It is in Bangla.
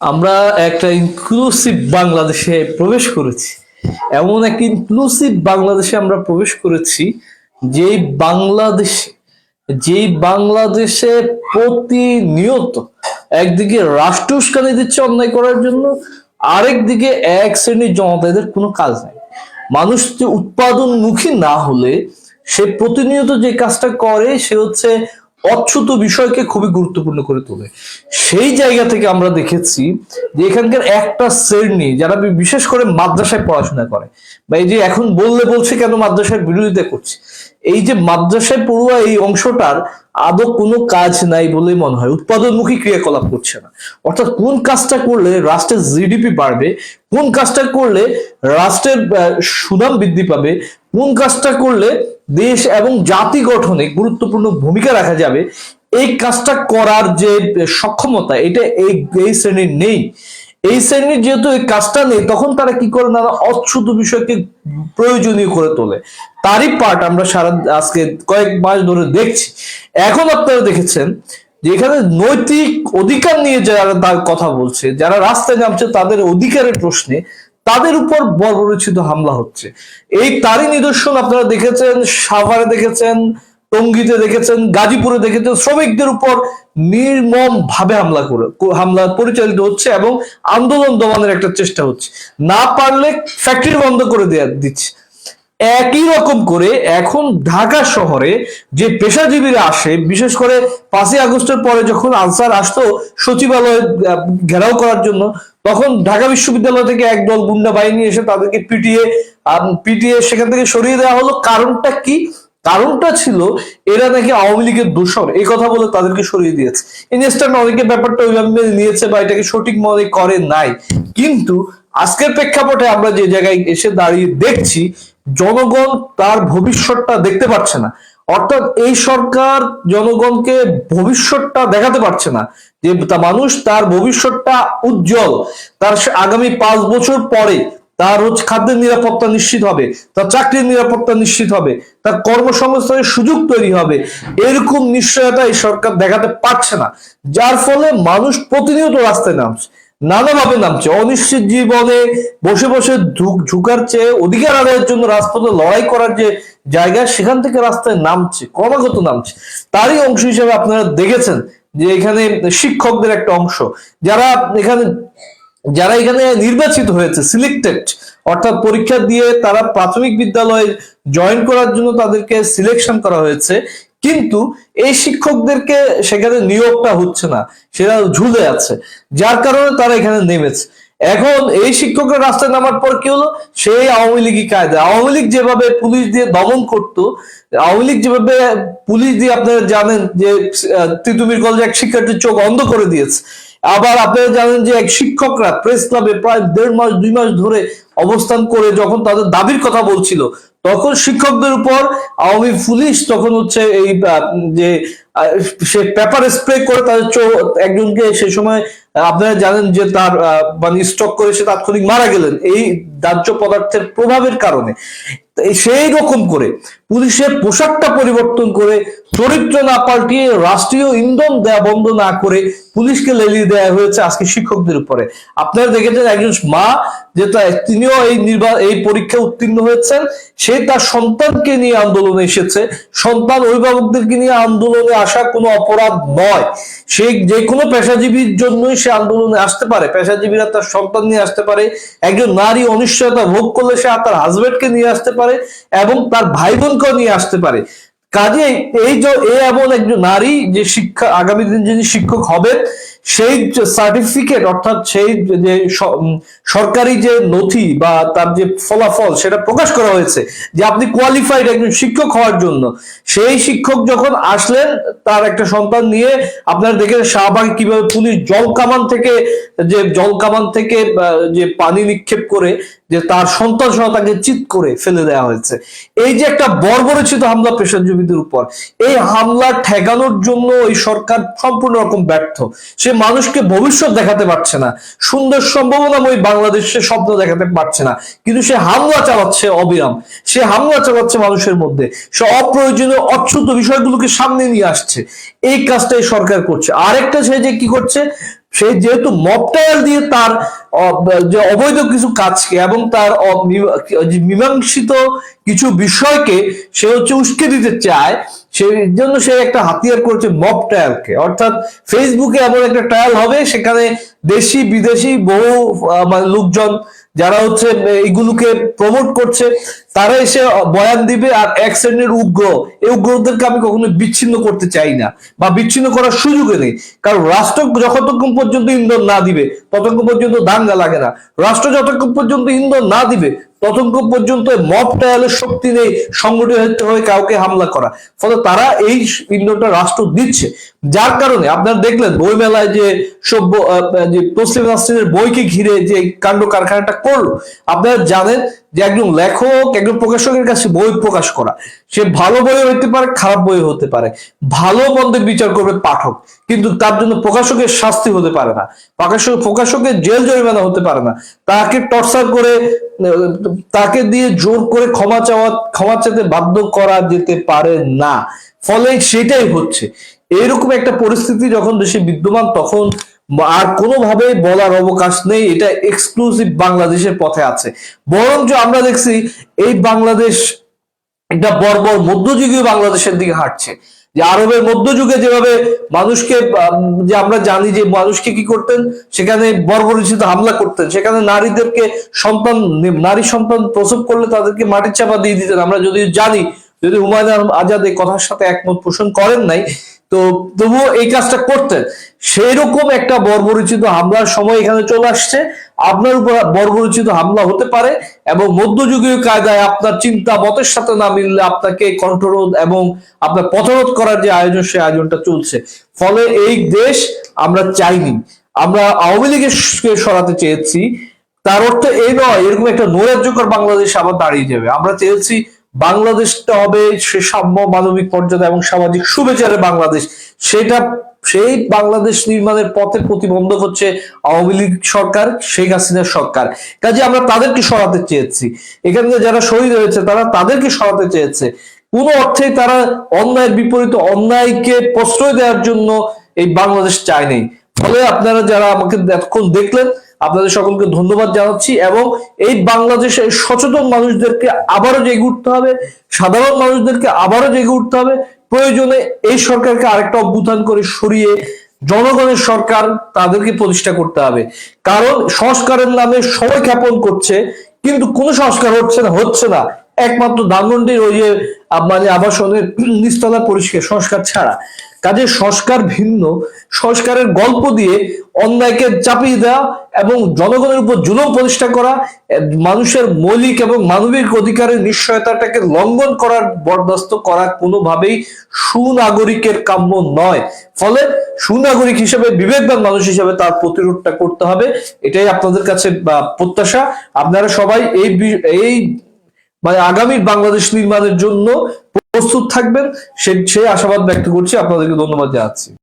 আমরা একটা ইনক্লুসিভ বাংলাদেশে প্রবেশ করেছি। এমন এক ইনক্লুসিভ বাংলাদেশে আমরা প্রবেশ করেছি, যেই বাংলাদেশে যেই বাংলাদেশে প্রতিনিয়ত একদিকে রাষ্ট্র উস্কানি দিচ্ছে অন্যায় করার জন্য আরেক দিকে এক শ্রেণির জনতাদের কোনো কাজ নাই। মানুষ যে উৎপাদনমুখী না হলে, সে প্রতিনিয়ত যে কাজটা করে, সে হচ্ছে অচ্যুত বিষয়কে খুবই গুরুত্বপূর্ণ করে তোলে। সেই জায়গা থেকে আমরা দেখেছি যে এখানকার একটা শ্রেণি যারা বিশেষ করে মাদ্রাসায় পড়াশোনা করে, বা এই যে এখন বললে বলছে কেন মাদ্রাসার বিরোধিতা করছে? এই যে মাদ্রাসায় পড়ুয়া এই অংশটার আদৌ কোনো কাজ নাই বলে মনে হয়। উৎপাদনমুখী ক্রিয়াকলাপ করছে না। অর্থাৎ কোন কাজটা করলে রাষ্ট্রের জিডিপি বাড়বে, কোন কাজটা করলে রাষ্ট্রের সুনাম বৃদ্ধি পাবে কোন কাজটা করলে দেশ এবং জাতি গঠনে গুরুত্বপূর্ণ ভূমিকা রাখা যাবে? এই কাজটা করার যে সক্ষমতা, এটা এই এই শ্রেণির নেই। এই শ্রেণির যেহেতু এই কাজটা নেই, তখন তারা কি করে? নানা অচ্ছুত বিষয়কে প্রয়োজনীয় করে তোলে। তারই পার্ট আমরা সারা আজকে কয়েক মাস ধরে দেখছি। এখন আপনারা দেখেছেন যে এখানে নৈতিক অধিকার নিয়ে যারা তার কথা বলছে, যারা রাস্তায় নামছে, তাদের অধিকারের প্রশ্নে তাদের উপর বর্বরচিত হামলা হচ্ছে। এই তারই নিদর্শন আপনারা দেখেছেন, সাভারে দেখেছেন, টঙ্গিতে দেখেছেন, গাজীপুরে দেখেছেন, শ্রমিকদের উপর নির্মম ভাবে হামলা করে হামলা পরিচালিত হচ্ছে এবং আন্দোলন দমানোর একটা চেষ্টা হচ্ছে। না পারলে ফ্যাক্টরি বন্ধ করে দেয়া দিচ্ছে। একই রকম করে এখন ঢাকা শহরে যে পেশাজীবীরা আসে, বিশেষ করে পাঁচই আগস্টের পরে যখন আনসার আসতো সচিবালয় ঘেরাও করার জন্য তখন ঢাকা বিশ্ববিদ্যালয় থেকে একদল গুন্ডা বাহিনী এসে তাদেরকে পিটিয়ে পিটিয়ে সেখান থেকে সরিয়ে দেওয়া হলো। কারণটা কি? কারণটা ছিল এরা নাকি আওয়ামী লীগের দোষর। এই কথা বলে তাদেরকে সরিয়ে দিয়েছে। ইনস্ট্যান্ট অনেকে ব্যাপারটা ওইভাবে নিয়েছে বা এটাকে সঠিক মনে করে নাই। কিন্তু আজকের প্রেক্ষাপটে আমরা যে জায়গায় এসে দাঁড়িয়ে দেখছি, জনগণ তার ভবিষ্যৎটা দেখতে পাচ্ছে না। অর্থাৎ এই সরকার জনগণকে ভবিষ্যৎটা দেখাতে পারছে না। যে মানুষ তার ভবিষ্যৎটা উজ্জ্বল, তার আগামী পাঁচ বছর পরে তার হচ্ছে খাদ্যের নিরাপত্তা নিশ্চিত হবে, তার চাকরির নিরাপত্তা নিশ্চিত হবে, তার কর্মসংস্থানের সুযোগ তৈরি হবে, এরকম নিশ্চয়তা এই সরকার দেখাতে পারছে না। যার ফলে মানুষ প্রতিনিয়ত রাস্তায় নামছে। নানাভাবে নামছে। অনিশ্চিত জীবনে বসে বসে ঝুঁক- ঝুঁকার চেয়ে অধিকার আদায়ের জন্য রাজপথে লড়াই করার যে জায়গা, সেখান থেকে রাস্তায় নামছে, ক্রমাগত নামছে। তারই অংশ হিসেবে আপনারা দেখেছেন যে এখানে শিক্ষকদের একটা অংশ, যারা এখানে যারা এখানে নির্বাচিত হয়েছে সিলেক্টেড অর্থাৎ পরীক্ষা দিয়ে তারা প্রাথমিক বিদ্যালয়ে জয়েন করার জন্য তাদেরকে সিলেকশন করা হয়েছে। কিন্তু এই শিক্ষকদেরকে সেখানে নিয়োগটা হচ্ছে না, সেটা ঝুলে আছে, যার কারণে তারা এখানে নেমেছে। এখন এই শিক্ষকরা রাস্তায় নামার পর কি হলো? সেই আওয়ামী লীগই কায়দা। আওয়ামী লীগ যেভাবে পুলিশ দিয়ে দমন করতো, আওয়ামী লীগ যেভাবে পুলিশ দিয়ে আপনারা জানেন যে তিতুমির কলেজে এক শিক্ষার্থীর চোখ অন্ধ করে দিয়েছে। আবার আপনারা জানেন যে এক শিক্ষকরা প্রেস ক্লাবে প্রায় দেড় মাস, দুই মাস ধরে অবস্থান করে যখন তাদের দাবির কথা বলছিল তখন শিক্ষকদের উপর আওয়ামী পুলিশ তখন হচ্ছে এই যে সে পেপার স্প্রে করে তাদের একজনকে সেই সময় আপনারা জানেন যে তার মানে স্টক করে সে তাৎক্ষণিক মারা গেলেন এই দাহ্য পদার্থের প্রভাবের কারণে। সেই রকম করে পুলিশের পোশাকটা পরিবর্তন করে চরিত্র না পাল্টিয়ে রাষ্ট্রীয় ইন্ধন দেয়া বন্ধ না করে পুলিশকে লেলিয়ে দেওয়া হয়েছে আজকে শিক্ষকদের উপরে। আপনারা দেখেছেন একজন মা যে তা- তিনিও এই নির্বা, এই পরীক্ষা উত্তীর্ণ হয়েছেন, সে তার সন্তানকে নিয়ে আন্দোলনে এসেছে, সন্তান অভিভাবকদেরকে নিয়ে আন্দোলনে আসা কোনো অপরাধ নয়। সে যে কোনো পেশাজীবীর জন্যই সে আন্দোলনে আসতে পারে। পেশাজীবীরা তার সন্তান নিয়ে আসতে পারে, একজন নারী অনিশ্চয়তা ভোগ করলে সে তার হাজবেন্ডকে নিয়ে আসতে পারে এবং তার ভাই বোনকেও নিয়ে আসতে পারে। কাজে এই যে এমন একজন নারী যে শিক্ষা আগামী দিন যিনি শিক্ষক হবেন সেই সার্টিফিকেট অর্থাৎ সেই যে সরকারি যে নথি বা তার যে ফলাফল, সেটা প্রকাশ করা হয়েছে যে আপনি কোয়ালিফাইড একজন শিক্ষক হওয়ার জন্য। সেই শিক্ষক যখন আসলেন, তার একটা সন্তান নিয়ে আপনারা দেখেন শাহবাগ কীভাবে পুলিশ জল কামান থেকে, যে জল কামান থেকে যে পানি নিক্ষেপ করে, যে তার সন্তান সহ তাকে চিৎ করে ফেলে দেওয়া হয়েছে। এই যে একটা বর্বরচিত হামলা পেশাজীবীদের উপর, এই হামলা ঠেকানোর জন্য এই সরকার সম্পূর্ণ রকম ব্যর্থ। সে মানুষকে ভবিষ্যৎ দেখাতে পারছে না। সুন্দর সম্ভাবনাময় বাংলাদেশের স্বপ্ন দেখাতে পারছে না। কিন্তু সে হামলা চালাচ্ছে অবিরাম। সে হামলা চালাচ্ছে মানুষের মধ্যে। সে অপ্রয়োজনীয় অচ্ছুত বিষয়গুলোকে সামনে নিয়ে আসছে। এই কাজটাই সরকার করছে। আরেকটা সে যে কি করছে, সে যেহেতু মবটায়াল দিয়ে তার যে অবৈধ কিছু কাজকে এবং তার মীমাংসিত কিছু বিষয়কে সে হচ্ছে উস্কে দিতে চায় সেই জন্য সে একটা হাতিয়ার করেছে মব ট্রায়ালকে অর্থাৎ ফেসবুকে এমন একটা ট্রায়াল হবে, সেখানে দেশি, বিদেশি বহু মানে লোকজন, যারা হচ্ছে, এইগুলোকে প্রমোট করছে, তারা এসে বয়ান দিবে আর এক শ্রেণির উগ্র, এই উগ্রদেরকে আমি কখনো বিচ্ছিন্ন করতে চাই না বা বিচ্ছিন্ন করার সুযোগে নেই। কারণ রাষ্ট্র যতক্ষণ পর্যন্ত ইন্ধন না দিবে, ততক্ষণ পর্যন্ত দাঙ্গা লাগে না। রাষ্ট্র যতক্ষণ পর্যন্ত ইন্ধন না দিবে ততক্ষণ পর্যন্ত মব ট্রায়ালের শক্তি নেই, সংগঠিত হয়ে কাউকে হামলা করা। ফলে তারা এই ইন্ধনটা রাষ্ট্র দিচ্ছে। যার কারণে আপনারা দেখলেন বই মেলায় যে সভ্য যে তসলিম নাসরিনের বইকে ঘিরে যে কাণ্ড কারখানাটা করল। আপনারা জানেন যে একজন লেখক, একজন প্রকাশকের কাছে বই প্রকাশ করা, সে ভালো বই হতে পারে, খারাপ বই হতে পারে। ভালো মন্দের বিচার করবে পাঠক, কিন্তু তার জন্য প্রকাশকের শাস্তি হতে পারে না। প্রকাশক, প্রকাশকের জেল জরিমানা হতে পারে না। তাকে টর্চার করে, তাকে দিয়ে জোর করে ক্ষমা চাওয়া, ক্ষমা চাইতে বাধ্য করা যেতে পারে না। ফলে সেটাই হচ্ছে। এরকম একটা পরিস্থিতি যখন দেশে বিদ্যমান, তখন আর কোনোভাবে বলার অবকাশ নেই, এটা এক্সক্লুসিভ বাংলাদেশের পথে আছে। বরঞ্চ আমরা দেখছি এই বাংলাদেশ একটা বর্বর মধ্যযুগীয় বাংলাদেশের দিকে হাঁটছে। যে আরবের মধ্যযুগে যেভাবে মানুষকে যে আমরা জানি যে মানুষকে কি করতেন? সেখানে বর্বরচিত হামলা করতেন। সেখানে নারীদেরকে সন্তান, নারী সন্তান প্রসব করলে তাদেরকে মাটির চাপা দিয়ে দিতেন। আমরা যদি জানি, যদি হুমায়ুন আজাদ এই কথার সাথে একমত পোষণ করেন নাই তো তবুও এই কাজটা করতেন। সেই রকম একটা বর্বরচিত হামলার সময় এখানে চলে আসছে। আপনার উপর বর্বরচিত হামলা হতে পারে এবং মধ্যযুগীয় কায়দায় আপনার চিন্তা মতের সাথে না মিললে আপনাকে কণ্ঠরোধ এবং আপনার পথরোধ করার যে আয়োজন, সেই আয়োজনটা চলছে। ফলে এই দেশ আমরা চাইনি। আমরা আওয়ামী লীগের সরাতে চেয়েছি। তার অর্থ এই নয়, এরকম একটা নৈরাজ্যকর বাংলাদেশ আবার দাঁড়িয়ে যাবে। আমরা চেয়েছি বাংলাদেশটা হবে সে সাম্য মানবিক মর্যাদা এবং সামাজিক সুবিচারের বাংলাদেশ। সেটা, সেই বাংলাদেশ নির্মাণের পথে প্রতিবন্ধক হচ্ছে আওয়ামী লীগ সরকার, শেখ হাসিনার সরকার। কাজে আমরা তাদেরকে সরাতে চেয়েছি। এখানে যারা শহীদ হয়েছে, তারা তাদেরকে সরাতে চেয়েছে। কোন অর্থেই তারা অন্যায়ের বিপরীত অন্যায়কে প্রশ্রয় দেওয়ার জন্য এই বাংলাদেশ চায় নেই ফলে আপনারা যারা আমাকে এতক্ষণ দেখলেন আপনাদের সকলকে ধন্যবাদ জানাচ্ছি এবং এই বাংলাদেশের সচেতন মানুষদেরকে আবারও জেগে উঠতে হবে, সাধারণ মানুষদেরকে আবারও জেগে উঠতে হবে। প্রয়োজনে এই সরকারকে আরেকটা অভ্যুত্থান করে সরিয়ে জনগণের সরকার তাদেরকে প্রতিষ্ঠা করতে হবে। কারণ সংস্কারের নামে সবাই খ্যাপন করছে, কিন্তু কোনো সংস্কার হচ্ছে না হচ্ছে না। একমাত্র ধানমন্ডির ওই যে মানে আবাসনের নিস্তলা পরিষ্কার, সংস্কার ছাড়া। কাজে সংস্কার ভিন্ন। সংস্কারের গল্প দিয়ে অন্যায়কে চাপিয়ে দেওয়া এবং জনগণের উপর জুলুম প্রতিষ্ঠা করা মানুষের মৌলিক এবং মানবিক অধিকারের নিশ্চয়তাটাকে লঙ্ঘন করার বরদাস্ত করা কোনোভাবেই সুনাগরিকের কাম্য নয়। ফলে সুনাগরিক হিসেবে, বিবেকবান মানুষ হিসেবে তার প্রতিরোধটা করতে হবে। এটাই আপনাদের কাছে প্রত্যাশা। আপনারা সবাই এই এই মানে আগামী বাংলাদেশ নির্মাণের জন্য প্রস্তুত থাকবেন, সে সে আশাবাদ ব্যক্ত করছি, আপনাদেরকে ধন্যবাদ জানাচ্ছি।